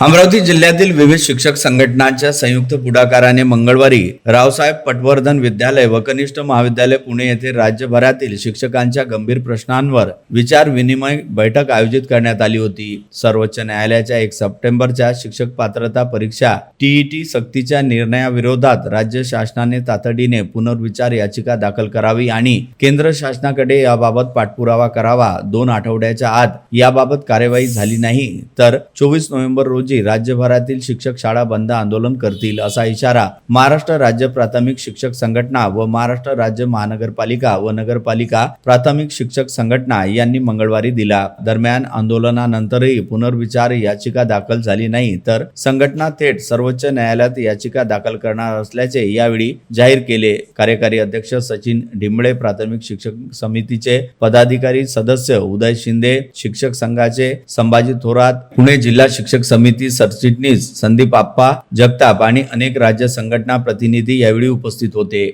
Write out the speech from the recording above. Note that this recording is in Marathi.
अमरावती जिल्ह्यातील विविध शिक्षक संघटनांच्या संयुक्त पुढाकाराने मंगळवारी रावसाहेब पटवर्धन विद्यालय व कनिष्ठ महाविद्यालय पुणे येथे राज्यभरातील शिक्षकांच्या गंभीर प्रश्नांवर विचार विनिमय बैठक आयोजित करण्यात आली होती. सर्वोच्च न्यायालयाच्या एक सप्टेंबरच्या शिक्षक पात्रता परीक्षा टीईटी सक्तीच्या निर्णयाविरोधात राज्य शासनाने तातडीने पुनर्विचार याचिका दाखल करावी आणि केंद्र शासनाकडे याबाबत पाठपुरावा करावा. दोन आठवड्याच्या आत याबाबत कार्यवाही झाली नाही. तर चोवीस नोव्हेंबर रोजी रोजी राज्यभरातील शिक्षक शाळा बंद आंदोलन करतील असा इशारा महाराष्ट्र राज्य प्राथमिक शिक्षक संघटना व महाराष्ट्र राज्य महानगरपालिका व नगरपालिका प्राथमिक शिक्षक संघटना यांनी मंगळवारी दिला. दरम्यान आंदोलनानंतरही पुनर्विचार याचिका दाखल झाली नाही तर संघटना थेट सर्वोच्च न्यायालयात याचिका दाखल करणार असल्याचे यावेळी जाहीर केले. कार्यकारी अध्यक्ष सचिन ढिमळे प्राथमिक शिक्षक समितीचे पदाधिकारी सदस्य उदय शिंदे शिक्षक संघाचे संभाजी थोरात पुणे जिल्हा शिक्षक समिती समिती सरचिटणीस संदीप आप्पा जगताप आणि अनेक राज्य संघटना प्रतिनिधी यावेळी उपस्थित होते.